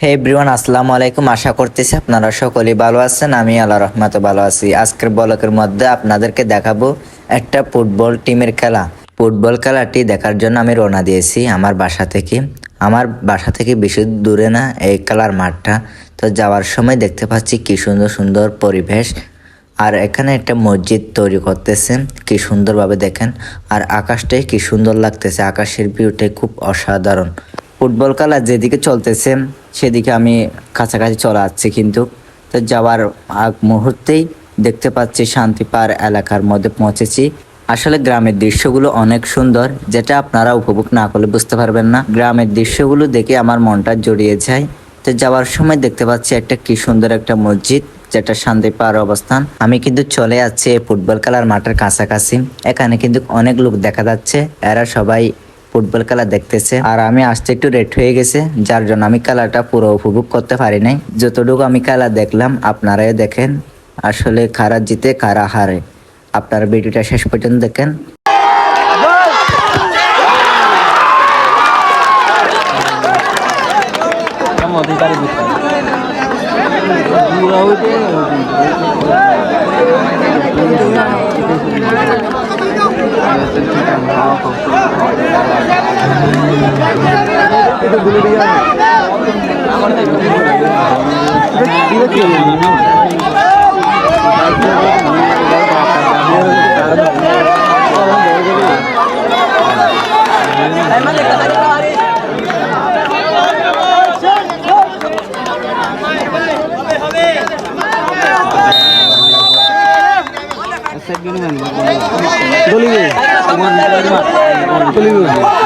হে everyone আসসালামু আলাইকুম। আশা করতেছি আপনারা সকলেই ভালো আছেন। আমি আল্লাহ রহমত ভালো আছি। আজকের ব্লকের মধ্যে আপনাদেরকে দেখাবো একটা ফুটবল টিমের খেলা। ফুটবল খেলাটি দেখার জন্য আমি রওনা দিয়েছি আমার বাসা থেকে। আমার বাসা থেকে বেশি দূরে না, এই খেলার মাঠটা। তো যাওয়ার সময় দেখতে পাচ্ছি কি সুন্দর সুন্দর পরিবেশ। আর এখানে একটা মসজিদ তৈরি করতেছে, কি সুন্দরভাবে দেখেন। আর আকাশটাই কি সুন্দর লাগতেছে। আকাশের ভিউটাই খুব অসাধারণ। ফুটবল খেলা যেদিকে চলতেছে, সেদিকে আমি কাছাকাছি চলে যাচ্ছি কিন্তু। তো যাওয়ার আগ মুহূর্তেই দেখতে পাচ্ছি শান্তিপাড় এলাকার মধ্যে পৌঁছেছি। আসলে গ্রামের দৃশ্যগুলো অনেক সুন্দর, যেটা আপনারা উপভোগ না করলে বুঝতে পারবেন না। গ্রামের দৃশ্যগুলো দেখে আমার মনটা জড়িয়ে যায়। তো যাওয়ার সময় দেখতে পাচ্ছি একটা কি সুন্দর একটা মসজিদ, যেটা শান্তিপাড় অবস্থান। আমি কিন্তু চলে যাচ্ছি ফুটবল খেলার মাঠের কাছাকাছি। এখানে কিন্তু অনেক লোক দেখা যাচ্ছে, এরা সবাই ফুটবল খেলা দেখতেছে। আর আমি আসতে একটু রেট হয়ে গেছে, যার জন্য আমি খেলাটা পুরো উপভোগ করতে পারি নাই। যতটুকু আমি খেলা দেখলাম, আপনারাই দেখেন আসলে কারা জিতে, কারা হারে। আপনারা ভিডিওটা শেষ পর্যন্ত দেখেন। এটা ভুলে দিয়ে Bollywood. Bollywood.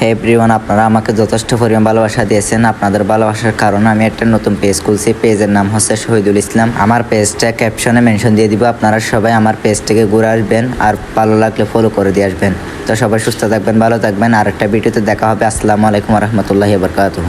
হে এভরিওয়ান আপনারা আমাকে যথেষ্ট পরিমাণ ভালোবাসা দিয়েছেন। আপনাদের ভালোবাসার কারণে আমি একটা নতুন পেজ খুলছি। পেজের নাম হচ্ছে শহীদুল ইসলাম। আমার পেজটা ক্যাপশনে মেনশন দিয়ে দিব। আপনারা সবাই আমার পেজ থেকে ঘুরে আসবেন আর ভালো লাগলে ফলো করে দিয়ে আসবেন। তো সবাই সুস্থ থাকবেন, ভালো থাকবেন। আর একটা ভিডিওতে দেখা হবে। আসসালামু আলাইকুম রহমতুল্লাহ বরকাতুহ।